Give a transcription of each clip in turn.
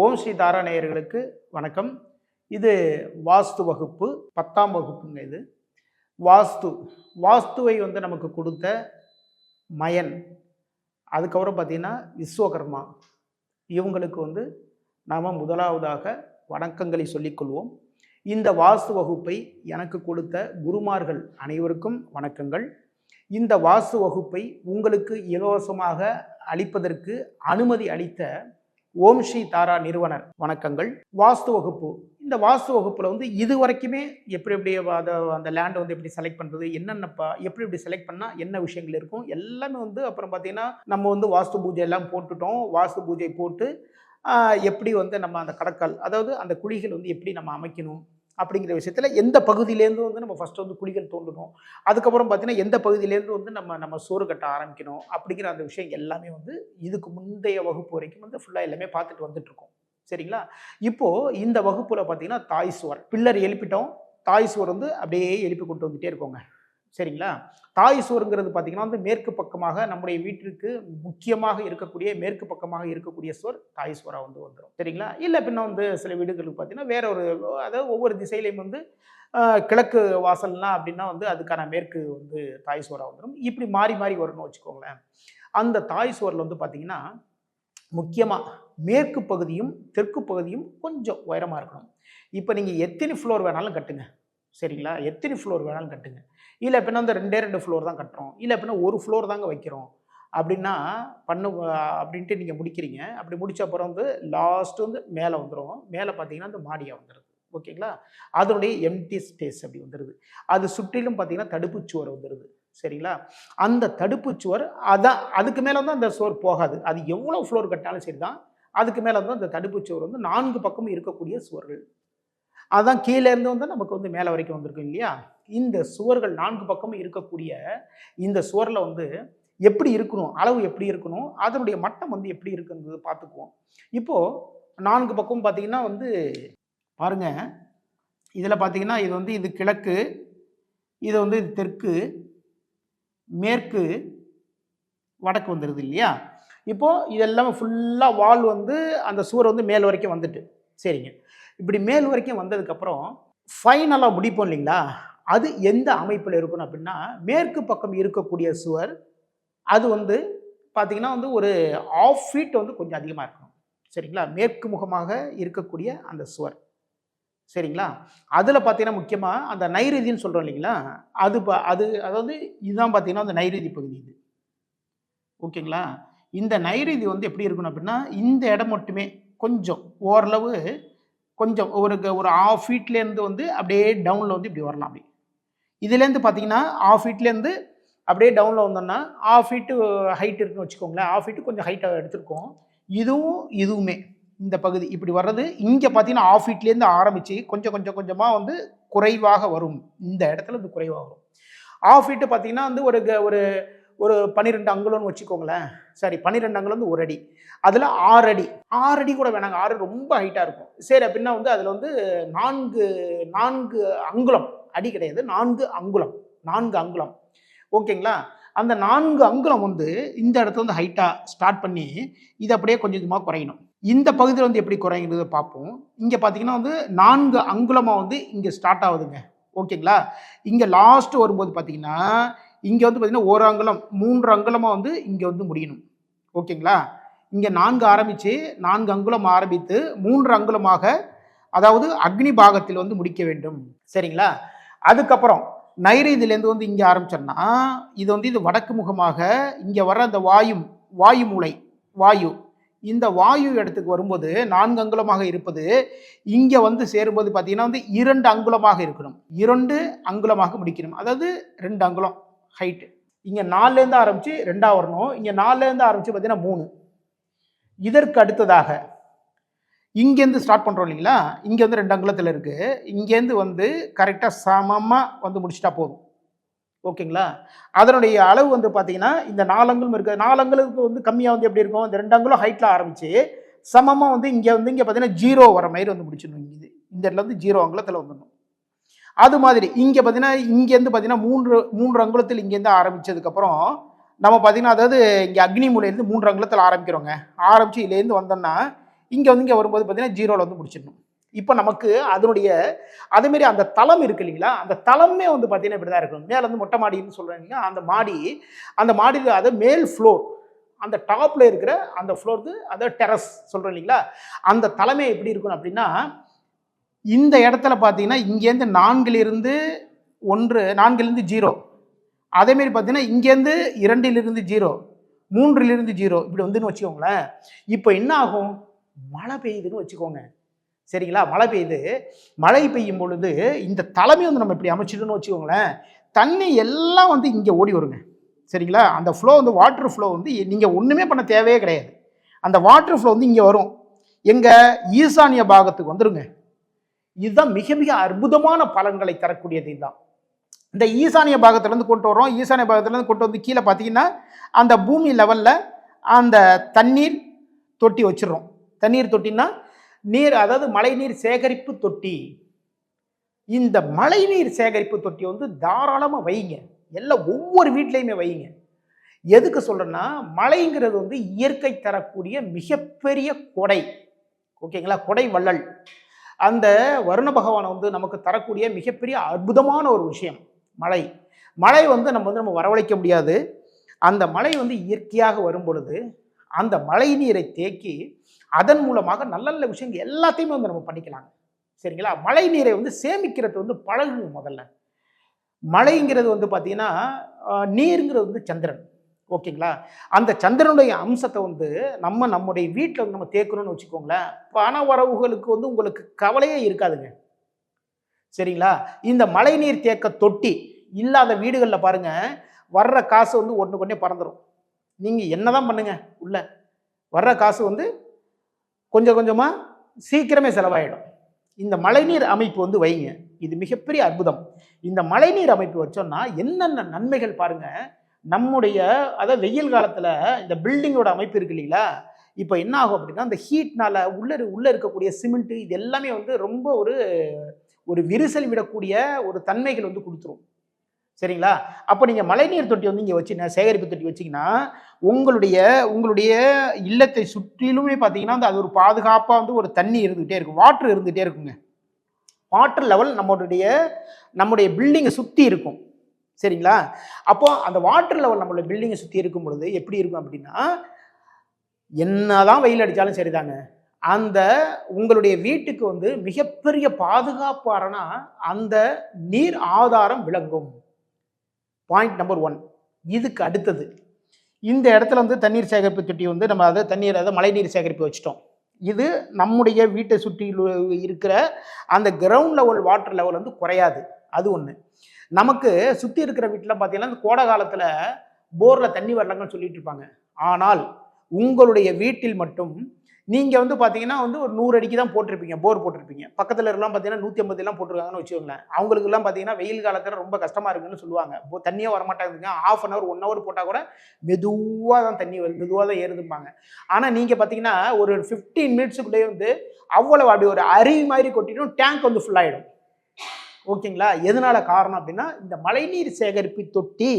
ஓம் ஸ்ரீ தாரா நேயர்களுக்கு வணக்கம். இது வாஸ்து வகுப்பு பத்தாம் வகுப்புங்க இது. வாஸ்து வாஸ்துவை வந்து நமக்கு கொடுத்த மயன். அதுக்கப்புறம் பார்த்திங்கன்னா விஸ்வகர்மா. இவங்களுக்கு வந்து நாம் முதலாவதாக வணக்கங்களை சொல்லிக்கொள்வோம் இந்த வாஸ்து வகுப்பை எனக்கு கொடுத்த குருமார்கள் அனைவருக்கும் வணக்கங்கள். இந்த வாஸ்து வகுப்பை உங்களுக்கு இலவசமாக அளிப்பதற்கு அனுமதி அளித்த ஓம் ஸ்ரீ தாரா நிறுவனர் வணக்கங்கள். வாஸ்து வகுப்பு. இந்த வாஸ்து வகுப்பில் வந்து இது வரைக்குமே எப்படி எப்படி அதை அந்த லேண்டை வந்து எப்படி செலக்ட் பண்ணுறது என்னென்னப்பா எப்படி எப்படி செலக்ட் பண்ணால் என்ன விஷயங்கள் இருக்கும் எல்லாமே வந்து அப்புறம் பார்த்தீங்கன்னா நம்ம வந்து வாஸ்து பூஜை எல்லாம் போட்டுட்டோம். வாஸ்து பூஜை போட்டு எப்படி வந்து நம்ம அந்த கடற்கல் அதாவது அந்த குழிகள் வந்து எப்படி நம்ம அமைக்கணும் அப்படிங்கிற விஷயத்தில் எந்த பகுதியிலேருந்து வந்து நம்ம ஃபஸ்ட்டு வந்து குழிகள் தோண்டணும் அதுக்கப்புறம் பார்த்தீங்கன்னா எந்த பகுதியிலேருந்து வந்து நம்ம நம்ம சோறு கட்ட ஆரம்பிக்கணும் அப்படிங்கிற அந்த விஷயம் எல்லாமே வந்து இதுக்கு முந்தைய வகுப்பு வரைக்கும் வந்து ஃபுல்லாக எல்லாமே பார்த்துட்டு வந்துட்டுருக்கோம். சரிங்களா? இப்போது இந்த வகுப்பில் பார்த்தீங்கன்னா தாய் சுவர் பில்லர் எழுப்பிட்டோம் தாய் சுவர் வந்து அப்படியே எழுப்பி கொண்டு வந்துட்டே இருக்கோங்க. சரிங்களா? தாய் சோறுங்கிறது பார்த்தீங்கன்னா வந்து மேற்கு பக்கமாக நம்முடைய வீட்டிற்கு முக்கியமாக இருக்கக்கூடிய மேற்கு பக்கமாக இருக்கக்கூடிய சுவர் தாய் சுவராக வந்து வந்துடும் சரிங்களா? இல்லை பின்ன வந்து சில வீடுகளுக்கு பார்த்தீங்கன்னா வேற ஒரு அதாவது ஒவ்வொரு திசையிலையும் வந்து கிழக்கு வாசல்னா அப்படின்னா வந்து அதுக்கான மேற்கு வந்து தாய் சுவராக வந்துடும் இப்படி மாறி மாறி வரும்னு வச்சுக்கோங்களேன். அந்த தாய் சுவரில் வந்து பார்த்தீங்கன்னா முக்கியமாக மேற்கு பகுதியும் தெற்கு பகுதியும் கொஞ்சம் உயரமாக இருக்கணும். இப்போ நீங்கள் எத்தனை ஃப்ளோர் வேணாலும் கட்டுங்க. சரிங்களா? எத்தனை ஃப்ளோர் வேணாலும் கட்டுங்க. இல்லை எப்படின்னா வந்து ரெண்டே ரெண்டு ஃப்ளோர் தான் கட்டுறோம். இல்லை பின்ன ஒரு ஃப்ளோர் தாங்க வைக்கிறோம். அப்படின்னா பண்ணு அப்படின்ட்டு நீங்கள் முடிக்கிறீங்க. அப்படி முடித்த அப்புறம் வந்து லாஸ்ட்டு வந்து மேலே வந்துடும் மேலே பார்த்தீங்கன்னா அந்த மாடியாக வந்துடுது ஓகேங்களா? அதனுடைய எம்டி ஸ்பேஸ் அப்படி வந்துடுது அது சுற்றிலும் பார்த்தீங்கன்னா தடுப்புச் சுவர் வந்துடுது சரிங்களா? அந்த தடுப்புச் சுவர் அதான் அதுக்கு மேலே வந்து அந்த சுவர் போகாது. அது எவ்வளோ ஃப்ளோர் கட்டினாலும் சரி தான் அதுக்கு மேலே வந்து அந்த தடுப்புச் சுவர் வந்து நான்கு பக்கமும் இருக்கக்கூடிய சுவர்கள். அதுதான் கீழேருந்து வந்து நமக்கு வந்து மேலே வரைக்கும் வந்திருக்கும் இல்லையா? இந்த சுவர்கள் நான்கு பக்கமும் இருக்கக்கூடிய இந்த சுவரில் வந்து எப்படி இருக்கணும் அளவு எப்படி இருக்கணும் அதனுடைய மட்டம் வந்து எப்படி இருக்குங்கிறது பார்த்துக்குவோம். இப்போது நான்கு பக்கம் பார்த்தீங்கன்னா வந்து பாருங்க இதில் பார்த்தீங்கன்னா இது வந்து இது கிழக்கு இது வந்து இது தெற்கு மேற்கு வடக்கு வந்துடுது இல்லையா? இப்போது இதெல்லாம் ஃபுல்லாக வால் வந்து அந்த சுவர் வந்து மேல் வரைக்கும் வந்துட்டு சரிங்க. இப்படி மேல் வரைக்கும் வந்ததுக்கப்புறம் ஃபைனலாக முடிப்போம் இல்லைங்களா? அது எந்த அமைப்பில் இருக்கணும் அப்படின்னா மேற்கு பக்கம் இருக்கக்கூடிய சுவர் அது வந்து பார்த்திங்கன்னா வந்து ஒரு ஆஃப் ஃபீட் வந்து கொஞ்சம் அதிகமாக இருக்கணும். சரிங்களா? மேற்கு முகமாக இருக்கக்கூடிய அந்த சுவர். சரிங்களா? அதில் பார்த்தீங்கன்னா முக்கியமாக அந்த நைரீதின்னு சொல்கிறோம் இல்லைங்களா? அது ப அது அதாவது இதுதான் பார்த்தீங்கன்னா அந்த நைரீதி பகுதி இது. ஓகேங்களா? இந்த நைரீதி வந்து எப்படி இருக்கணும் அப்படின்னா இந்த இடம் மட்டுமே கொஞ்சம் ஓரளவு கொஞ்சம் ஒரு ஒரு ஆஃப் ஃபீட்லேருந்து வந்து அப்படியே டவுனில் வந்து இப்படி வரலாம் அப்படி. இதுலேருந்து பார்த்தீங்கன்னா ஆஃப் ஃபீட்லேருந்து அப்படியே டவுனில் வந்தோம்னா ஆஃப் ஃபீட்டு ஹைட் இருக்குன்னு வச்சுக்கோங்களேன். ஆஃப் ஃபீட்டு கொஞ்சம் ஹைட்டாக எடுத்திருக்கோம். இதுவும் இதுவுமே இந்த பகுதி. இப்படி வர்றது இங்கே பார்த்தீங்கன்னா ஆஃப் ஃபீட்லேருந்து ஆரம்பித்து கொஞ்சம் கொஞ்சம் கொஞ்சமாக வந்து குறைவாக வரும். இந்த இடத்துல இது குறைவாக வரும். ஆஃப் ஃபீட்டு பார்த்தீங்கன்னா வந்து ஒரு க- ஒரு ஒரு பன்னிரெண்டு அங்குலம்னு வச்சுக்கோங்களேன். சரி பன்னிரெண்டு அங்குலம் வந்து ஒரு அடி. அதில் ஆறு அடி. ஆறு அடி கூட வேணாங்க. ஆறு ரொம்ப ஹைட்டாக இருக்கும். சரி அப்படின்னா வந்து அதில் வந்து நான்கு நான்கு அங்குலம். அடி கிடையாது. நான்கு அங்குலம். நான்கு அங்குலம். ஓகேங்களா? அந்த நான்கு அங்குலம் வந்து இந்த இடத்துல வந்து ஹைட்டாக ஸ்டார்ட் பண்ணி இது அப்படியே கொஞ்சம் கொஞ்சமாக குறையணும். இந்த பகுதியில் வந்து எப்படி குறைங்கிறத பார்ப்போம். இங்கே பார்த்தீங்கன்னா வந்து நான்கு அங்குலமாக வந்து இங்கே ஸ்டார்ட் ஆகுதுங்க. ஓகேங்களா? இங்கே லாஸ்ட் வரும்போது பார்த்தீங்கன்னா இங்கே வந்து பார்த்தீங்கன்னா ஒரு அங்குலம் மூன்று அங்குலமாக வந்து இங்கே வந்து முடியணும். ஓகேங்களா? இங்கே நான்கு ஆரம்பித்து நான்கு அங்குலம் ஆரம்பித்து மூன்று அங்குலமாக அதாவது அக்னி பாகத்தில் வந்து முடிக்க வேண்டும். சரிங்களா? அதுக்கப்புறம் நைரீதிலேருந்து வந்து இங்கே ஆரம்பிச்சோம்னா இது வந்து இது வடக்கு முகமாக இங்கே வர அந்த வாயு வாயு மூலை வாயு இந்த வாயு இடத்துக்கு வரும்போது நான்கு அங்குலமாக இருப்பது இங்கே வந்து சேரும்போது பார்த்தீங்கன்னா வந்து இரண்டு அங்குலமாக இருக்கணும். இரண்டு அங்குலமாக முடிக்கணும். அதாவது ரெண்டு அங்குலம் ஹைட்டு இங்கே நாலுலேருந்து ஆரம்பித்து ரெண்டாக வரணும். இங்கே நாலுலேருந்து ஆரம்பித்து பார்த்தீங்கன்னா மூணு. இதற்கு அடுத்ததாக இங்கேருந்து ஸ்டார்ட் பண்ணுறோம் இல்லைங்களா? இங்கே வந்து ரெண்டு அங்குலத்தில் இருக்குது இங்கேருந்து வந்து கரெக்டாக சமமாக வந்து முடிச்சிட்டா போதும். ஓகேங்களா? அதனுடைய அளவு வந்து பார்த்தீங்கன்னா இந்த நாலு இருக்குது நாலு வந்து கம்மியாக வந்து எப்படி இருக்கும்? இந்த ரெண்டு அங்குலம் ஹைட்டில் ஆரம்பித்து சமமாக வந்து இங்கே வந்து இங்கே பார்த்தீங்கன்னா ஜீரோ வர மாதிரி வந்து முடிச்சிடணும் இங்கே இது இந்த இடத்துல வந்து ஜீரோ அங்குலத்தில் வந்துடணும். அது மாதிரி இங்கே பார்த்தீங்கன்னா இங்கேருந்து பார்த்தீங்கன்னா மூன்று மூன்று அங்குலத்தில் இங்கேருந்து ஆரம்பித்ததுக்கப்புறம் நம்ம பார்த்தீங்கன்னா அதாவது இங்கே அக்னி மூலையிலேருந்து மூன்று அங்குலத்தில் ஆரம்பிக்கிறோங்க. ஆரம்பித்து இதுலேருந்து வந்தோம்னா இங்கே வந்து இங்கே வரும்போது பார்த்தீங்கன்னா ஜீரோவில் வந்து முடிச்சிடணும். இப்போ நமக்கு அதனுடைய அதேமாரி அந்த தளம் இருக்கு இல்லைங்களா? அந்த தளமே வந்து பார்த்தீங்கன்னா இப்படி தான் இருக்கணும். மேலே வந்து மொட்டை மாடின்னு சொல்கிறீங்க அந்த மாடி அந்த மாடியில் அது மேல் ஃப்ளோர் அந்த டாப்பில் இருக்கிற அந்த ஃப்ளோருக்கு அதை டெரஸ் சொல்கிறோம் இல்லைங்களா? அந்த தலைமை எப்படி இருக்கணும் அப்படின்னா இந்த இடத்துல பார்த்தீங்கன்னா இங்கேருந்து நான்கிலிருந்து ஒன்று நான்கிலிருந்து ஜீரோ. அதேமாரி பார்த்தீங்கன்னா இங்கேருந்து இரண்டிலிருந்து ஜீரோ மூன்றிலிருந்து ஜீரோ இப்படி வந்துன்னு வச்சுக்கோங்களேன். இப்போ என்ன ஆகும்? மழை பெய்யுதுன்னு வச்சுக்கோங்க. சரிங்களா? மழை பெய்யுது. மழை பெய்யும் பொழுது இந்த தலைமை வந்து நம்ம இப்படி அமைச்சிட்டோன்னு வச்சுக்கோங்களேன் தண்ணி எல்லாம் வந்து இங்கே ஓடி வருங்க. சரிங்களா? அந்த ஃப்ளோ வந்து வாட்டர் ஃப்ளோ வந்து நீங்கள் ஒன்றுமே பண்ண தேவையே கிடையாது. அந்த வாட்டர் ஃப்ளோ வந்து இங்கே வரும். எங்கள் ஈசானிய பாகத்துக்கு வந்துருங்க. இதுதான் மிக மிக அற்புதமான பலன்களை தரக்கூடியது இதுதான். இந்த ஈசானிய பாகத்துலேருந்து கொண்டு வரோம் ஈசானிய பாகத்துலேருந்து கொண்டு வந்து கீழே பார்த்தீங்கன்னா அந்த பூமி லெவலில் அந்த தண்ணீர் தொட்டி வச்சிடுறோம். தண்ணீர் தொட்டின்னா நீர் அதாவது மழைநீர் சேகரிப்பு தொட்டி. இந்த மழைநீர் சேகரிப்பு தொட்டி வந்து தாராளமாக வைங்க. எல்லாம் ஒவ்வொரு வீட்லேயுமே வைங்க. எதுக்கு சொல்கிறேன்னா மழைங்கிறது வந்து இயற்கை தரக்கூடிய மிகப்பெரிய கொடை. ஓகேங்களா? கொடை வள்ளல். அந்த வருண பகவானை வந்து நமக்கு தரக்கூடிய மிகப்பெரிய அற்புதமான ஒரு விஷயம் மழை. மழை வந்து நம்ம வந்து நம்ம வரவழைக்க முடியாது. அந்த மழை வந்து இயற்கையாக வரும் பொழுது அந்த மழை நீரை தேக்கி அதன் மூலமாக நல்ல நல்ல விஷயங்கள் எல்லாத்தையுமே வந்து நம்ம பண்ணிக்கலாங்க. சரிங்களா? மழை நீரை வந்து சேமிக்கிறது வந்து பழகுங்க முதல்ல. மழைங்கிறது வந்து பார்த்தீங்கன்னா நீருங்கிறது வந்து சந்திரன். ஓகேங்களா? அந்த சந்திரனுடைய அம்சத்தை வந்து நம்ம நம்முடைய வீட்டில் வந்து நம்ம தேக்கணும்னு வச்சுக்கோங்களேன் பண வரவுகளுக்கு வந்து உங்களுக்கு கவலையே இருக்காதுங்க. சரிங்களா? இந்த மழைநீர் தேக்க தொட்டி இல்லாத வீடுகளில் பாருங்கள் வர்ற காசு வந்து ஒன்று கொண்டே பறந்துடும் நீங்கள் என்ன தான் பண்ணுங்கள் உள்ள. வர்ற காசு வந்து கொஞ்சம் கொஞ்சமாக சீக்கிரமே செலவாயிடும். இந்த மழைநீர் அமைப்பு வந்து வைங்க. இது மிகப்பெரிய அற்புதம். இந்த மழைநீர் அமைப்பு வச்சோம்னா என்னென்ன நன்மைகள் பாருங்கள் நம்முடைய அதாவது வெயில் காலத்தில் இந்த பில்டிங்கோட அமைப்பு இருக்கு இல்லைங்களா? இப்போ என்ன ஆகும் அப்படின்னா அந்த ஹீட்னால் உள்ளே உள்ளே இருக்கக்கூடிய சிமெண்ட்டு இது எல்லாமே வந்து ரொம்ப ஒரு ஒரு விரிசல் விடக்கூடிய ஒரு தன்மைகள் வந்து கொடுத்துரும். சரிங்களா? அப்போ நீங்கள் மழைநீர் தொட்டி வந்து இங்கே வச்சு சேகரிப்பு தொட்டி வச்சிங்கன்னா உங்களுடைய உங்களுடைய இல்லத்தை சுற்றிலுமே பார்த்தீங்கன்னா வந்து அது ஒரு பாதுகாப்பாக வந்து ஒரு தண்ணி இருந்துகிட்டே இருக்கும் வாட்ரு இருந்துகிட்டே இருக்குங்க. வாட்டர் லெவல் நம்மளுடைய நம்முடைய பில்டிங்கை சுற்றி இருக்கும். சரிங்களா? அப்போ அந்த வாட்டர் லெவல் நம்மளுடைய பில்டிங்கை சுற்றி இருக்கும் பொழுது எப்படி இருக்கும் அப்படின்னா என்னதான் வெயில் அடித்தாலும் சரிதாங்க. அந்த உங்களுடைய வீட்டுக்கு வந்து மிகப்பெரிய பாதுகாப்பாரனா அந்த நீர் ஆதாரம் விளங்கும். பாயிண்ட் நம்பர் ஒன் இதுக்கு அடுத்தது. இந்த இடத்துல வந்து தண்ணீர் சேகரிப்பு தொட்டி வந்து நம்ம அதை தண்ணீர் அதை மழைநீர் சேகரிப்பு வச்சிட்டோம். இது நம்முடைய வீட்டை சுற்றி இருக்கிற அந்த கிரவுண்ட் லெவல் வாட்டர் லெவல் வந்து குறையாது. அது ஒன்று நமக்கு சுற்றி இருக்கிற வீட்டில் பார்த்தீங்கன்னா இந்த கோடை காலத்தில் போரில் தண்ணி வரலங்கன்னு சொல்லிட்டு இருப்பாங்க. ஆனால் உங்களுடைய வீட்டில் மட்டும் நீங்கள் வந்து பார்த்தீங்கன்னா வந்து ஒரு நூறு அடிக்கு தான் போட்டிருப்பீங்க போர் போட்டிருப்பீங்க. பக்கத்தில் எல்லாம் பார்த்தீங்கன்னா நூற்றி ஐம்பதுலாம் போட்டிருக்காங்கன்னு வச்சுக்கோங்களேன். அவங்களுக்குலாம் பார்த்தீங்கன்னா வெயில் காலத்தில் ரொம்ப கஷ்டமாக இருக்குன்னு சொல்லுவாங்க. இப்போ தண்ணியே வரமாட்டாங்க half an hour one hour போட்டால் கூட மெதுவாக தான் தண்ணி வரும் மெதுவாக தான் ஏறுதும்பாங்க. ஆனால் நீங்கள் பார்த்தீங்கன்னா ஒரு ஃபிஃப்டீன் மினிட்ஸுக்குள்ளேயே வந்து அவ்வளவு அப்படி ஒரு அருவி மாதிரி கொட்டிடும் டேங்க் வந்து ஃபுல்லாகிடும் ஓகேங்களா? எதனால காரணம் அப்படின்னா இந்த மழைநீர் சேகரிப்பு தொட்டி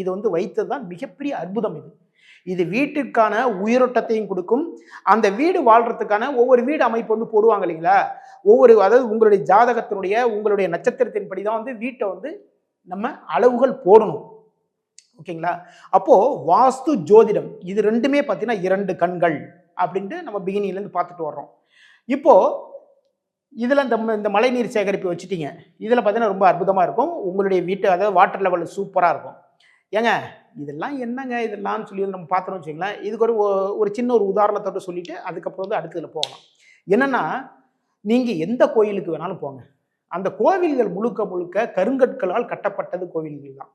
இது வந்து வைத்தது தான் மிகப்பெரிய அற்புதம் இது. இது வீட்டுக்கான உயிரோட்டத்தையும் கொடுக்கும். அந்த வீடு வாழ்றதுக்கான ஒவ்வொரு வீடு அமைப்பு வந்து போடுவாங்க இல்லைங்களா? ஒவ்வொரு அதாவது உங்களுடைய ஜாதகத்தினுடைய உங்களுடைய நட்சத்திரத்தின்படி தான் வந்து வீட்டை வந்து நம்ம அளவுகள் போடணும். ஓகேங்களா? அப்போ வாஸ்து ஜோதிடம் இது ரெண்டுமே பார்த்தீங்கன்னா இரண்டு கண்கள் அப்படின்ட்டு நம்ம பிகினிங்லேருந்து பார்த்துட்டு வர்றோம். இப்போ இதில் இந்த ம- இந்த மழைநீர் சேகரிப்பு வச்சுட்டீங்க. இதில் பார்த்தீங்கன்னா ரொம்ப அற்புதமாக இருக்கும். உங்களுடைய வீட்டு அதாவது வாட்டர் லெவல் சூப்பராக இருக்கும். ஏங்க இதெல்லாம் என்னங்க இதெல்லாம் சொல்லி வந்து நம்ம பார்த்தோம்னு வச்சுக்கலாம் இதுக்கு ஒரு ஒரு சின்ன ஒரு உதாரணத்தோட சொல்லிட்டு அதுக்கப்புறம் வந்து அடுத்ததில் போகலாம். என்னென்னா நீங்கள் எந்த கோயிலுக்கு வேணாலும் போங்க. அந்த கோவில்கள் முழுக்க முழுக்க கருங்கற்களால் கட்டப்பட்டது கோவில்கள் தான்.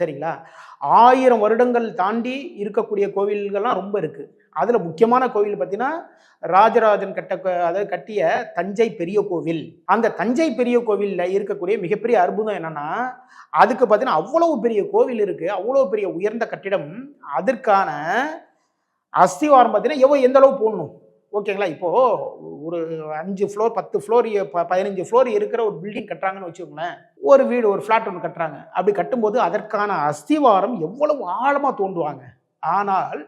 சரிங்களா? ஆயிரம் வருடங்கள் தாண்டி இருக்கக்கூடிய கோவில்கள்லாம் ரொம்ப இருக்குது அதில் முக்கியமான கோவில் பார்த்தீங்கன்னா ராஜராஜன் கட்ட அதாவது கட்டிய தஞ்சை பெரிய கோவில். அந்த தஞ்சை பெரிய கோவிலில் இருக்கக்கூடிய மிகப்பெரிய அற்புதம் என்னன்னா அதுக்கு பார்த்தீங்கன்னா அவ்வளவு பெரிய கோவில் இருக்குது அவ்வளோ பெரிய உயர்ந்த கட்டிடம். அதற்கான அஸ்திவாரம் பார்த்தீங்கன்னா எவ்வளோ எந்த அளவு போடணும்? ஓகேங்களா? இப்போது ஒரு அஞ்சு ஃப்ளோர் பத்து ஃப்ளோர் பதினஞ்சு ஃப்ளோர் இருக்கிற ஒரு பில்டிங் கட்டுறாங்கன்னு வச்சுக்கோங்களேன் ஒரு வீடு ஒரு ஃப்ளாட் ஒன்று கட்டுறாங்க. அப்படி கட்டும்போது அதற்கான அஸ்திவாரம் எவ்வளவு ஆழமாக தோண்டுவாங்க. ஆனால்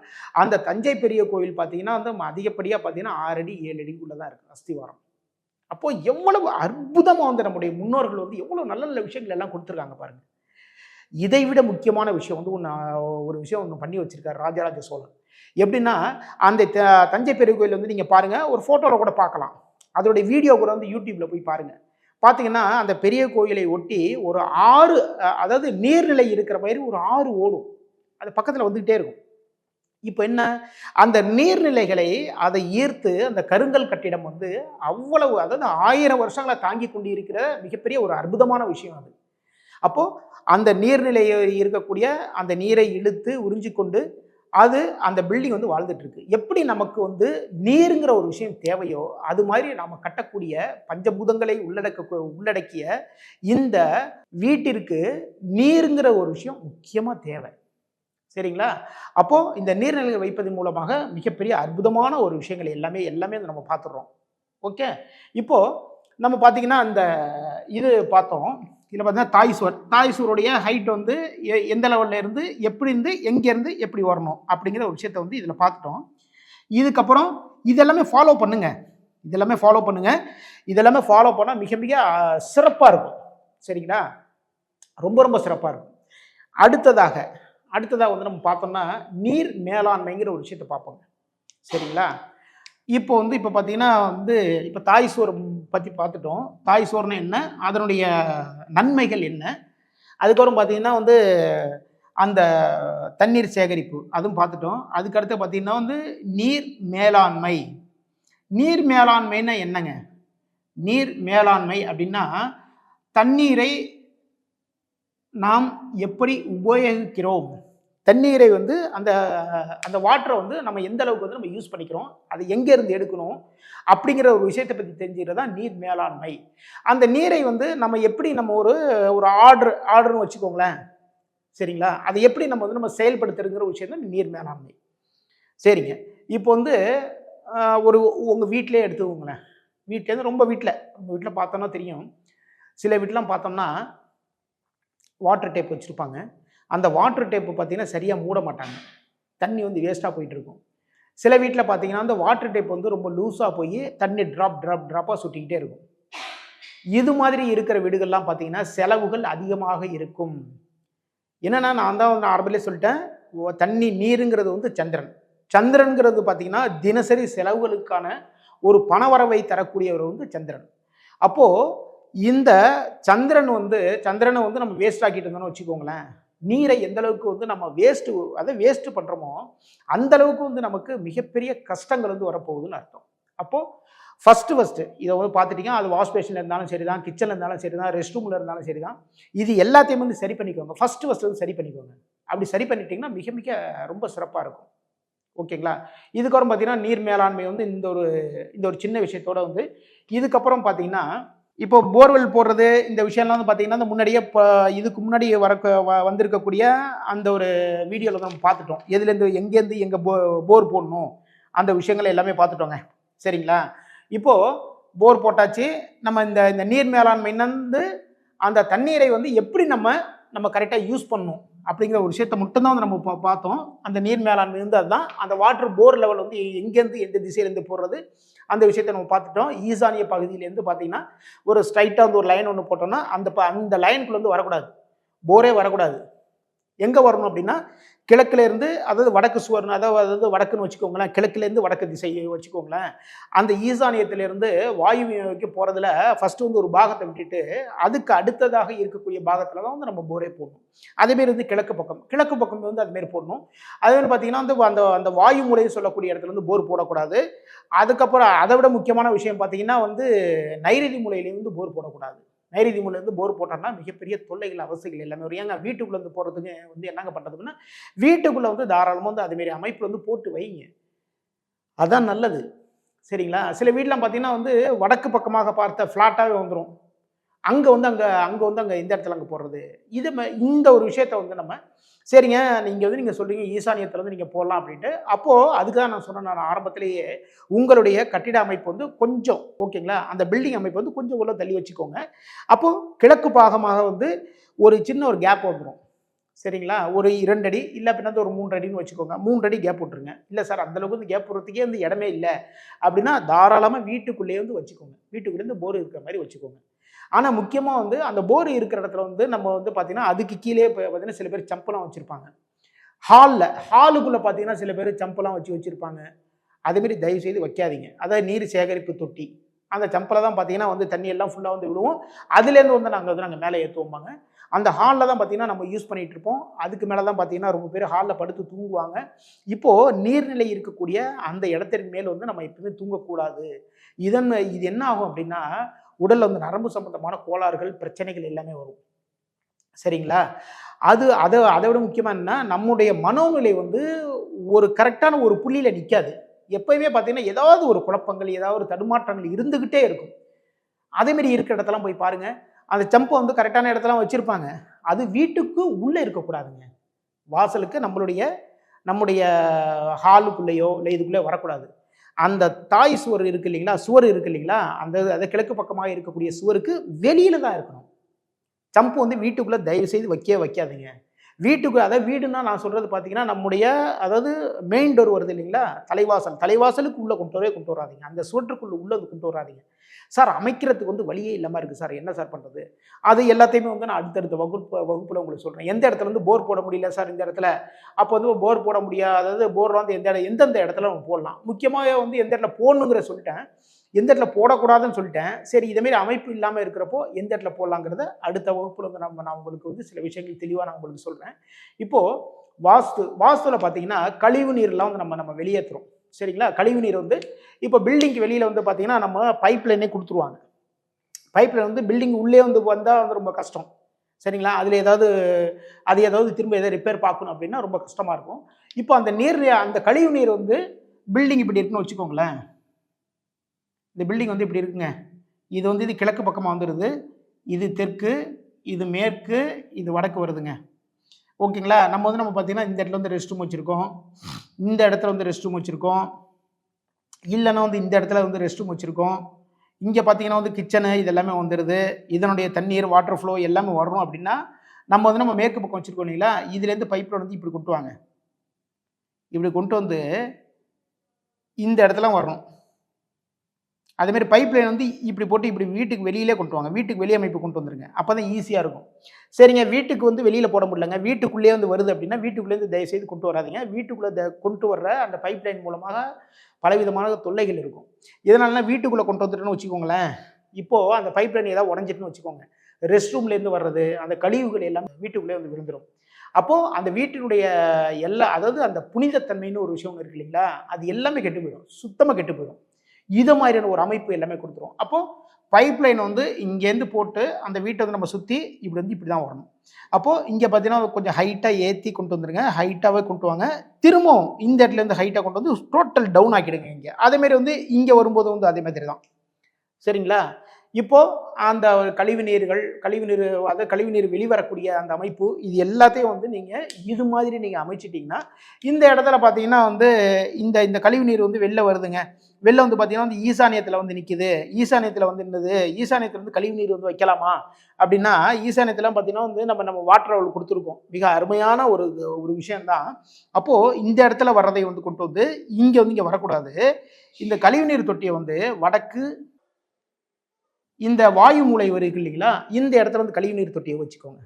அந்த தஞ்சை பெரிய கோவில் பார்த்தீங்கன்னா வந்து அதிகப்படியாக பார்த்தீங்கன்னா ஆறு அடி ஏழு அடிக்குள்ளே தான் இருக்குது அஸ்திவாரம். அப்போது எவ்வளவு அற்புதமாக வந்து நம்முடைய முன்னோர்கள் வந்து எவ்வளோ நல்ல நல்ல விஷயங்கள் எல்லாம் கொடுத்துருக்காங்க பாருங்க. இதை விட முக்கியமான விஷயம் வந்து ஒன்று ஒரு விஷயம் ஒன்று பண்ணி வச்சிருக்காரு ராஜராஜ சோழன். எப்படின்னா அந்த த- தஞ்சை பெரிய கோயில் வந்து நீங்கள் பாருங்கள் ஒரு ஃபோட்டோவில் கூட பார்க்கலாம். அதோடைய வீடியோ கூட வந்து யூடியூப்பில் போய் பாருங்கள் பார்த்தீங்கன்னா அந்த பெரிய கோயிலை ஒட்டி ஒரு ஆறு அதாவது நீர்நிலை இருக்கிற மாதிரி ஒரு ஆறு ஓடும். அது பக்கத்தில் வந்துக்கிட்டே இருக்கும். இப்போ என்ன? அந்த நீர்நிலைகளை அதை ஈர்த்து அந்த கருங்கல் கட்டிடம் வந்து அவ்வளவு அதாவது ஆயிரம் வருஷங்களை தாங்கி கொண்டு இருக்கிற மிகப்பெரிய ஒரு அற்புதமான விஷயம் அது. அப்போது அந்த நீர்நிலையை இருக்கக்கூடிய அந்த நீரை இழுத்து உறிஞ்சி கொண்டு அது அந்த பில்டிங் வந்து வாழ்ந்துட்டுருக்கு. எப்படி நமக்கு வந்து நீருங்கிற ஒரு விஷயம் தேவையோ அது மாதிரி நாம் கட்டக்கூடிய பஞ்சபூதங்களை உள்ளடக்க உள்ளடக்கிய இந்த வீட்டிற்கு நீருங்கிற ஒரு விஷயம் முக்கியமாக தேவை. சரிங்களா? அப்போ இந்த நீர்நிலைகள் வைப்பதன் மூலமாக மிகப்பெரிய அற்புதமான ஒரு விஷயங்கள் எல்லாமே எல்லாமே நம்ம பார்த்துடுறோம். ஓகே? இப்போ நம்ம பார்த்தீங்கன்னா அந்த இது பார்த்தோம். இதில் பார்த்தீங்கன்னா தாய் சுவர் தாய் சுவருடைய ஹைட் வந்து எ- எந்த லெவலில் இருந்து எப்படி இருந்து எங்கேருந்து எப்படி வரணும் அப்படிங்கிற ஒரு விஷயத்தை வந்து இதில் பார்த்துட்டோம். இதுக்கப்புறம் இதெல்லாமே ஃபாலோ பண்ணுங்க. இதெல்லாமே ஃபாலோ பண்ணுங்க. இதெல்லாமே ஃபாலோ பண்ணால் மிக மிக சிறப்பாக இருக்கும். சரிங்களா? ரொம்ப ரொம்ப சிறப்பாக இருக்கும். அடுத்ததாக அடுத்ததாக வந்து நம்ம பார்த்தோம்னா நீர் மேலாண்மைங்கிற ஒரு விஷயத்தை பார்ப்போங்க. சரிங்களா? இப்போ வந்து இப்போ பார்த்தீங்கன்னா வந்து இப்போ தாய் சோறு பற்றி பார்த்துட்டோம். தாய் சோறுனா என்ன? அதனுடைய நன்மைகள் என்ன? அதுக்கப்புறம் பார்த்தீங்கன்னா வந்து அந்த தண்ணீர் சேகரிப்பு அதுவும் பார்த்துட்டோம். அதுக்கடுத்து பார்த்தீங்கன்னா வந்து நீர் மேலாண்மை. நீர் மேலாண்மைன்னா என்னங்க? நீர் மேலாண்மை அப்படின்னா தண்ணீரை நாம் எப்படி உபயோகிக்கிறோம்? தண்ணீரை வந்து அந்த அந்த வாட்டரை வந்து நம்ம எந்த அளவுக்கு வந்து நம்ம யூஸ் பண்ணிக்கிறோம்? அதை எங்கேருந்து எடுக்கணும்? அப்படிங்கிற ஒரு விஷயத்தை பற்றி தெரிஞ்சுக்கிறது தான் நீர் மேலாண்மை. அந்த நீரை வந்து நம்ம எப்படி நம்ம ஒரு ஒரு ஆர்டர் ஆர்டர்னு வச்சுக்கோங்களேன். சரிங்களா? அதை எப்படி நம்ம வந்து நம்ம செயல்படுத்துறதுங்கிற விஷயம் தான் நீர் மேலாண்மை. சரிங்க. இப்போ வந்து ஒரு உங்கள் வீட்டிலே எடுத்துக்கோங்களேன். வீட்டிலேருந்து ரொம்ப வீட்டில் உங்கள் வீட்டில் பார்த்தோன்னா தெரியும். சில வீட்டிலாம் பார்த்தோம்னா வாட்டர் டேப் வச்சுருப்பாங்க. அந்த வாட்டர் டேப்பு பார்த்தீங்கன்னா சரியாக மூட மாட்டாங்க. தண்ணி வந்து வேஸ்ட்டாக போயிட்டுருக்கும் சில வீட்டில் பார்த்தீங்கன்னா அந்த வாட்டர் டேப் வந்து ரொம்ப லூஸாக போய் தண்ணி ட்ராப் ட்ராப் ட்ராப்பாக சுட்டிக்கிட்டே இருக்கும். இது மாதிரி இருக்கிற வீடுகள்லாம் பார்த்தீங்கன்னா செலவுகள் அதிகமாக இருக்கும். என்னென்னா நான் தான் வந்து ஆரம்பத்திலே சொல்லிட்டேன் ஓ- தண்ணி நீருங்கிறது வந்து சந்திரன். சந்திரன்கிறது பார்த்திங்கன்னா தினசரி செலவுகளுக்கான ஒரு பணவரவை தரக்கூடியவர் வந்து சந்திரன். அப்போது இந்த சந்திரன் வந்து சந்திரனை வந்து நம்ம வேஸ்ட் ஆக்கிட்டு இருந்தோம்னு வச்சுக்கோங்களேன். நீரை எந்த அளவுக்கு வந்து நம்ம வேஸ்ட்டு அதை வேஸ்ட்டு பண்ணுறோமோ அந்த அளவுக்கு வந்து நமக்கு மிகப்பெரிய கஷ்டங்கள் வந்து வரப்போகுதுன்னு அர்த்தம். அப்போது ஃபஸ்ட்டு ஃபஸ்ட்டு இதை வந்து பார்த்துட்டீங்க அது வாஷ் பேஷனில் இருந்தாலும் சரி தான் கிச்சனில் இருந்தாலும் சரி தான் ரெஸ்ட் ரூமில் இருந்தாலும் சரி தான் இது எல்லாத்தையும் வந்து சரி பண்ணிக்கோங்க. ஃபஸ்ட்டு ஃபஸ்ட்டு வந்து சரி பண்ணிக்கோங்க. அப்படி சரி பண்ணிட்டீங்கன்னா மிக மிக ரொம்ப சிறப்பாக இருக்கும். ஓகேங்களா? இதுக்கப்புறம் பார்த்தீங்கன்னா நீர் மேலாண்மை வந்து இந்த ஒரு இந்த ஒரு சின்ன விஷயத்தோட வந்து இதுக்கப்புறம் பார்த்தீங்கன்னா இப்போ போர்வெல் போடுறது இந்த விஷயம்லாம் வந்து பார்த்தீங்கன்னா இந்த முன்னாடியே இப்போ இதுக்கு முன்னாடி வர வந்திருக்கக்கூடிய அந்த ஒரு வீடியோவில் நம்ம பார்த்துட்டோம். எதுலேருந்து எங்கேருந்து எங்கே போ போர் போடணும்? அந்த விஷயங்களை எல்லாமே பார்த்துட்டோங்க. சரிங்களா? இப்போது போர் போட்டாச்சு. நம்ம இந்த இந்த நீர் மேலாண்மைன்னு அந்த தண்ணீரை வந்து எப்படி நம்ம நம்ம கரெக்டாக யூஸ் பண்ணணும்? அப்படிங்கிற ஒரு விஷயத்தை மட்டும்தான் வந்து நம்ம பார்த்தோம். அந்த நீர் மேலாண்மை வந்து அதுதான். அந்த வாட்டர் போர் லெவல் வந்து எங்கேருந்து எந்த திசையிலேருந்து போடுறது அந்த விஷயத்தை நம்ம பார்த்துட்டோம். ஈசானிய பகுதியிலேருந்து பார்த்தீங்கன்னா ஒரு ஸ்ட்ரைட்டாக வந்து ஒரு லைன் ஒன்று போட்டோம்னா அந்த ப- அந்த லைனுக்குள்ளே வந்து வரக்கூடாது. போரே வரக்கூடாது. எங்கே வரணும் அப்படின்னா கிழக்கிலேருந்து அதாவது வடக்கு சுவர்னு அதாவது அதாவது வடக்குன்னு வச்சுக்கோங்களேன் கிழக்குலேருந்து வடக்கு திசை வச்சுக்கோங்களேன் அந்த ஈசானியத்திலேருந்து வாயு விநியோகிக்க போகிறதுல ஃபஸ்ட்டு வந்து ஒரு பாகத்தை விட்டுட்டு அதுக்கு அடுத்ததாக இருக்கக்கூடிய பாகத்தில் தான் வந்து நம்ம போரே போடணும். அதேமாரி வந்து கிழக்கு பக்கம் கிழக்கு பக்கம் வந்து அதுமாரி போடணும். அதேமாதிரி பார்த்தீங்கன்னா வந்து அந்த அந்த வாயு மூலையை சொல்லக்கூடிய இடத்துல வந்து போர் போடக்கூடாது. அதுக்கப்புறம் அதை விட முக்கியமான விஷயம் பார்த்தீங்கன்னா வந்து நைருதி மூலையிலேருந்து போர் போடக்கூடாது. நைருதி போர் போட்டோம்னா மிகப்பெரிய தொல்லைகள் அவசியங்கள் எல்லாமே வரும். ஏங்க வீட்டுக்குள்ளே வந்து போகிறதுக்கு வந்து என்னங்க பண்ணுறதுன்னா வீட்டுக்குள்ளே வந்து தாராளமாக வந்து அதுமாரி அமைப்பு வந்து போட்டு வைங்க. அதுதான் நல்லது. சரிங்களா? சில வீட்லாம் பார்த்தீங்கன்னா வந்து வடக்கு பக்கமாக பார்த்த ஃப்ளாட்டாகவே வந்துடும் அங்கே வந்து அங்கே அங்கே வந்து அங்கே இந்த இடத்துல அங்கே போடுறது இது இந்த ஒரு விஷயத்த வந்து நம்ம சரிங்க நீங்கள் வந்து நீங்கள் சொல்கிறீங்க ஈசானியத்தில் வந்து நீங்கள் போடலாம் அப்படின்ட்டு. அப்போது அதுக்கு தான் நான் சொன்னேன் நான் ஆரம்பத்திலேயே உங்களுடைய கட்டிட அமைப்பு வந்து கொஞ்சம் ஓகேங்களா? அந்த பில்டிங் அமைப்பு வந்து கொஞ்சம் உள்ள தள்ளி வச்சுக்கோங்க. அப்போது கிழக்கு பாகமாக வந்து ஒரு சின்ன ஒரு கேப் வந்துடும் சரிங்களா? ஒரு இரண்டு அடி இல்லை பின்னாந்து ஒரு மூன்று அடின்னு வச்சுக்கோங்க. மூன்று அடி கேப் விட்ருங்க இல்லை சார் அந்தளவுக்கு வந்து கேப் விடுறதுக்கே வந்து இடமே இல்லை. அப்படின்னா தாராளமாக வீட்டுக்குள்ளேயே வந்து வச்சுக்கோங்க. வீட்டுக்குள்ளேருந்து போர் இருக்கிற மாதிரி வச்சுக்கோங்க. ஆனால் முக்கியமாக வந்து அந்த போர் இருக்கிற இடத்துல வந்து நம்ம வந்து பார்த்திங்கன்னா அதுக்கு கீழே இப்போ பார்த்தீங்கன்னா சில பேர் சம்பெல்லாம் வச்சுருப்பாங்க. ஹாலில் ஹாலுக்குள்ளே பார்த்தீங்கன்னா சில பேர் சம்பெல்லாம் வச்சு வச்சுருப்பாங்க. அதேமாரி தயவு செய்து வைக்காதீங்க. அதாவது நீர் சேகரிப்பு தொட்டி. அந்த சம்பில் தான் பார்த்தீங்கன்னா வந்து தண்ணி எல்லாம் ஃபுல்லாக வந்து விடுவோம் அதுலேருந்து வந்து நாங்கள் வந்து நாங்கள் மேலே ஏற்றுவோம்பாங்க அந்த ஹாலில் தான் பார்த்தீங்கன்னா நம்ம யூஸ் பண்ணிகிட்டு இருப்போம். அதுக்கு மேலே தான் பார்த்தீங்கன்னா ரொம்ப பேர் ஹாலில் படுத்து தூங்குவாங்க. இப்போது நீர்நிலை இருக்கக்கூடிய அந்த இடத்தின் மேல் வந்து நம்ம எப்பவுமே தூங்கக்கூடாது. இதன் இது என்ன ஆகும் அப்படின்னா உடலில் வந்து நரம்பு சம்பந்தமான கோளாறுகள் பிரச்சனைகள் எல்லாமே வரும். சரிங்களா? அது அதை அதை விட முக்கியமாக என்ன நம்முடைய மனோநிலை வந்து ஒரு கரெக்டான ஒரு புள்ளியில் நிற்காது எப்பயுமே பார்த்தீங்கன்னா ஏதாவது ஒரு குழப்பங்கள் ஏதாவது ஒரு தடுமாற்றங்கள் இருந்துக்கிட்டே இருக்கும். அதேமாரி இருக்கிற இடத்தெல்லாம் போய் பாருங்கள் அந்த சம்பை வந்து கரெக்டான இடத்தெல்லாம் வச்சுருப்பாங்க. அது வீட்டுக்கு உள்ளே இருக்கக்கூடாதுங்க. வாசலுக்கு நம்மளுடைய நம்முடைய ஹாலுக்குள்ளேயோ இல்லை இதுக்குள்ளே வரக்கூடாது. அந்த தாய் சுவர் இருக்கு இல்லைங்களா? சுவர் இருக்கு இல்லைங்களா? அந்த அது கிழக்கு பக்கமாக இருக்கக்கூடிய சுவருக்கு வெளியில தான் இருக்கணும். சம்பு வந்து வீட்டுக்குள்ளே தயவு செய்து வைக்கவே வைக்காதீங்க. வீட்டுக்கு அதாவது வீடுனா நான் சொல்கிறது பார்த்தீங்கன்னா நம்முடைய அதாவது மெயின் டோர் வருது இல்லைங்களா? தலைவாசல். தலைவாசலுக்கு உள்ளே கொண்டு வரவே கொண்டு வராதிங்க. அந்த சுவற்றுக்குள்ளே உள்ளே கொண்டு வராதீங்க. சார் அமைக்கிறதுக்கு வந்து வழியே இல்லாமல் இருக்குது சார். என்ன சார் பண்ணுறது அது எல்லாத்தையுமே வந்து நான் அடுத்தடுத்த வகுப்பு வகுப்பில் உங்களுக்கு சொல்கிறேன் எந்த இடத்துல வந்து போர் போட முடியல சார் இந்த இடத்துல? அப்போ வந்து போர் போட முடியாது. அதாவது போர் வந்து எந்த இடம் எந்தெந்த இடத்துல நம்ம போடலாம்? முக்கியமாக வந்து எந்த இடத்துல போடணுங்கிற சொல்லிட்டேன். எந்த இடத்துல போடக்கூடாதுன்னு சொல்லிட்டேன். சரி இதேமாரி அமைப்பு இல்லாமல் இருக்கிறப்போ எந்த இடத்துல போடலாங்கிறத அடுத்த வகுப்பில் வந்து நம்ம நான் உங்களுக்கு வந்து சில விஷயங்கள் தெளிவாக நான் உங்களுக்கு சொல்கிறேன் இப்போது வாஸ்து வாஸ்துவில் பார்த்தீங்கன்னா கழிவு நீர்லாம் வந்து நம்ம நம்ம வெளியேற்றுறோம் சரிங்களா? கழிவு நீர் வந்து இப்போ பில்டிங்க்கு வெளியில் வந்து பார்த்தீங்கன்னா நம்ம பைப் லைனே கொடுத்துருவாங்க. பைப் லைன் வந்து பில்டிங் உள்ளே வந்து வந்தால் வந்து ரொம்ப கஷ்டம். சரிங்களா? அதில் ஏதாவது அது ஏதாவது திரும்ப எதாவது ரிப்பேர் பார்க்கணும் அப்படின்னா ரொம்ப கஷ்டமாக இருக்கும். இப்போ அந்த நீர் அந்த கழிவு நீர் வந்து பில்டிங் இப்படி இருக்குன்னு வச்சுக்கோங்களேன். இந்த பில்டிங் வந்து இப்படி இருக்குங்க. இது வந்து இது கிழக்கு பக்கமாக வந்துடுது இது தெற்கு இது மேற்கு இது வடக்கு வருதுங்க. ஓகேங்களா? நம்ம வந்து நம்ம பார்த்தீங்கன்னா இந்த இடத்துல வந்து ரெஸ்ட் ரூம் வச்சுருக்கோம். இந்த இடத்துல வந்து ரெஸ்ட் ரூம் வச்சுருக்கோம். இல்லைன்னா வந்து இந்த இடத்துல வந்து ரெஸ்ட் ரூம் வச்சுருக்கோம். இங்கே பார்த்தீங்கன்னா வந்து கிச்சனு இது எல்லாமே வந்துடுது இதனுடைய தண்ணீர் வாட்டர் ஃப்ளோ எல்லாமே வரும் அப்படின்னா நம்ம வந்து நம்ம மேற்கு பக்கம் வச்சுருக்கோம் இல்லைங்களா? இதுலேருந்து பைப்பில் வந்து இப்படி கொண்டு வாங்க இப்படி கொண்டு வந்து இந்த இடத்துல வரணும். அதேமாரி பைப் லைன் வந்து இப்படி போட்டு இப்படி வீட்டுக்கு வெளியிலே கொண்டு வாங்க. வீட்டுக்கு வெளியே அமைப்பு கொண்டு வந்துருங்க. அப்போ தான் ஈஸியாக இருக்கும். சரிங்க வீட்டுக்கு வந்து வெளியில் போட முடியலங்க. வீட்டுக்குள்ளேயே வந்து வருது அப்படின்னா வீட்டுக்குள்ளேருந்து தயவுசெய்து கொண்டு வராதிங்க. வீட்டுக்குள்ளே கொண்டு வர்ற அந்த பைப் லைன் மூலமாக பலவிதமான தொல்லைகள் இருக்கும். இதனால வீட்டுக்குள்ளே கொண்டு வந்துட்டுன்னு வச்சுக்கோங்களேன். இப்போது அந்த பைப் லைன் ஏதாவது உடஞ்சிட்டுன்னு வச்சுக்கோங்க. ரெஸ்ட் ரூம்லேருந்து வர்றது அந்த கழிவுகள் எல்லாம் வீட்டுக்குள்ளே வந்து விழுந்துடும் அப்போது அந்த வீட்டினுடைய எல்லா அதாவது அந்த புனிதத்தன்மைன்னு ஒரு விஷயம் இருக்கு இல்லைங்களா? அது எல்லாமே கெட்டு போயிடும். சுத்தமாக கெட்டு போயிடும். இது மாதிரியான ஒரு அமைப்பு எல்லாமே கொடுத்துரும். அப்போது பைப் லைன் வந்து இங்கேருந்து போட்டு அந்த வீட்டை வந்து நம்ம சுற்றி இப்படி வந்து இப்படி தான் வரணும். அப்போது இங்கே பார்த்தீங்கன்னா கொஞ்சம் ஹைட்டாக ஏற்றி கொண்டு வந்துருங்க. ஹைட்டாகவே கொண்டு வாங்க. திரும்பவும் இந்த இடத்துலேருந்து ஹைட்டாக கொண்டு வந்து டோட்டல் டவுன் ஆக்கிடுங்க இங்கே. அதேமாரி வந்து இங்கே வரும்போது வந்து அதே மாதிரி தான். சரிங்களா? இப்போது அந்த கழிவு நீர்கள் கழிவு நீர் அதாவது கழிவு நீர் வெளிவரக்கூடிய அந்த அமைப்பு இது எல்லாத்தையும் வந்து நீங்கள் இது மாதிரி நீங்கள் அமைச்சிட்டிங்கன்னா இந்த இடத்துல பார்த்தீங்கன்னா வந்து இந்த இந்த கழிவு நீர் வந்து வெளில வருதுங்க. வெளில வந்து பார்த்தீங்கன்னா வந்து ஈசானியத்தில் வந்து நிற்கிது ஈசானியத்தில் வந்து நின்றுது ஈசானியத்தில் வந்து கழிவு நீர் வந்து வைக்கலாமா? அப்படின்னா ஈசானியத்தில் பார்த்தீங்கன்னா வந்து நம்ம நம்ம வாட்டர் அவள் கொடுத்துருக்கோம். மிக அருமையான ஒரு ஒரு விஷயந்தான் அப்போது இந்த இடத்துல வர்றதை வந்து கொண்டு வந்து இங்கே வந்து இங்கே வரக்கூடாது. இந்த கழிவுநீர் தொட்டியை வந்து வடக்கு இந்த வாயு மூளை இருக்கு இல்லைங்களா? இந்த இடத்துல வந்து கழிவுநீர் தொட்டியை வச்சுக்கோங்க.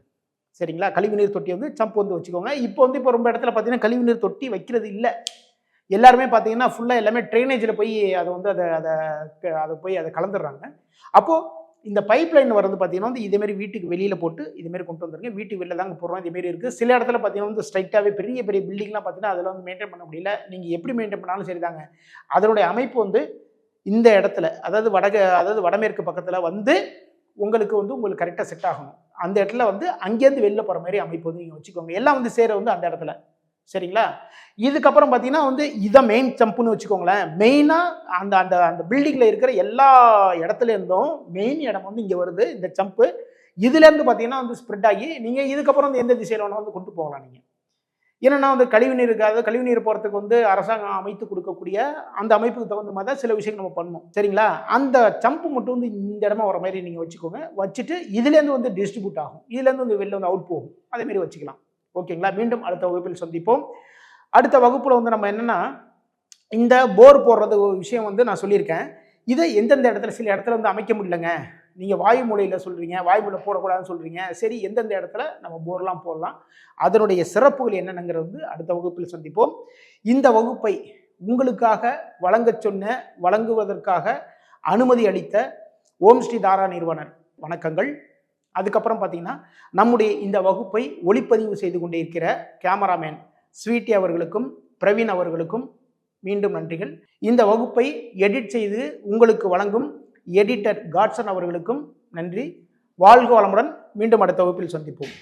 சரிங்களா? கழிவுநீர் தொட்டியை வந்து சம்ப் வந்து வச்சுக்கோங்க. இப்போ வந்து இப்போ ரொம்ப இடத்துல பார்த்தீங்கன்னா கழிவுநீர் தொட்டி வைக்கிறது இல்லை. எல்லாருமே பார்த்தீங்கன்னா ஃபுல்லாக எல்லாமே ட்ரைனேஜில் போய் அதை வந்து அதை அதை அதை போய் அதை கலந்துடுறாங்க. அப்போது இந்த பைப் லைன் வரது பார்த்தீங்கன்னா வந்து இதேமாரி வீட்டுக்கு வெளியில் போட்டு இதுமாரி கொண்டு வந்துருங்க. வீட்டுக்கு வெளியில் தாங்க போடுறோம். இதேமாரி இருக்குது சில இடத்துல பார்த்தீங்கன்னா வந்து ஸ்ட்ரைட்டாகவே பெரிய பெரிய பில்டிங்லாம் பார்த்தீங்கன்னா அதில் வந்து மெயின்டைன் பண்ண முடியல. நீங்கள் எப்படி மெயின்டைன் பண்ணாலும் சரிதாங்க. அதனுடைய அமைப்பு வந்து இந்த இடத்துல அதாவது வடக அதாவது வடமேற்கு பக்கத்தில் வந்து உங்களுக்கு வந்து உங்களுக்கு கரெக்டாக செட் ஆகணும். அந்த இடத்துல வந்து அங்கேருந்து வெளில போகிற மாதிரி அமைப்பு வந்து நீங்கள் வச்சுக்கோங்க. எல்லாம் வந்து சேர வந்து அந்த இடத்துல. சரிங்களா? இதுக்கப்புறம் பார்த்தீங்கன்னா வந்து இதை மெயின் சம்புன்னு வச்சுக்கோங்களேன். மெயினாக அந்த அந்த அந்த பில்டிங்கில் இருக்கிற எல்லா இடத்துல இருந்தும் மெயின் இடம் வந்து இங்கே வருது இந்த சம்பு இதுலேருந்து பார்த்தீங்கன்னா வந்து ஸ்ப்ரெட் ஆகி நீங்கள் இதுக்கப்புறம் வந்து எந்த திசையில் வேணால் வந்து கொண்டு போகலாம் நீங்கள் ஏன்னா வந்து கழிவு நீர் இருக்காது. கழிவு நீர் போகிறதுக்கு வந்து அரசாங்கம் அமைத்து கொடுக்கக்கூடிய அந்த அமைப்புக்கு தகுந்த மாதிரி தான் சில விஷயங்கள் நம்ம பண்ணணும் சரிங்களா? அந்த சம்பு மட்டும் வந்து இந்த இடமா வர மாதிரி நீங்கள் வச்சுக்கோங்க. வச்சுட்டு இதுலேருந்து வந்து டிஸ்ட்ரிபியூட் ஆகும். இதுலேருந்து வந்து வெளில வந்து அவுட் போகும். அதேமாரி வச்சுக்கலாம். ஓகேங்களா? மீண்டும் அடுத்த வகுப்பில் சந்திப்போம். அடுத்த வகுப்பில் வந்து நம்ம என்னன்னா இந்த போர் போடுறது விஷயம் வந்து நான் சொல்லியிருக்கேன். இதை எந்தெந்த இடத்துல சில இடத்துல வந்து அமைக்க முடியலங்க? நீங்கள் வாயு மூலையில் சொல்கிறீங்க வாய்மொழியில் போடக்கூடாதுன்னு சொல்கிறீங்க சரி எந்தெந்த இடத்துல நம்ம போர்லாம் போடலாம். அதனுடைய சிறப்புகள் என்னென்னங்கிறது வந்து அடுத்த வகுப்பில் சந்திப்போம். இந்த வகுப்பை உங்களுக்காக வழங்கச் சொன்ன வழங்குவதற்காக அனுமதி அளித்த ஓம் ஸ்ரீ தாரா நிறுவனர். வணக்கங்கள். அதுக்கப்புறம் பார்த்தீங்கன்னா நம்முடைய இந்த வகுப்பை ஒளிப்பதிவு செய்து கொண்டே இருக்கிற கேமராமேன் ஸ்வீட்டி அவர்களுக்கும் பிரவீன் அவர்களுக்கும் மீண்டும் நன்றிகள். இந்த வகுப்பை எடிட் செய்து உங்களுக்கு வழங்கும் எடிட்டர் காட்சன் அவர்களுக்கும் நன்றி. வாழ்க வளமுடன். மீண்டும் அடுத்த வகுப்பில் சந்திப்போம்.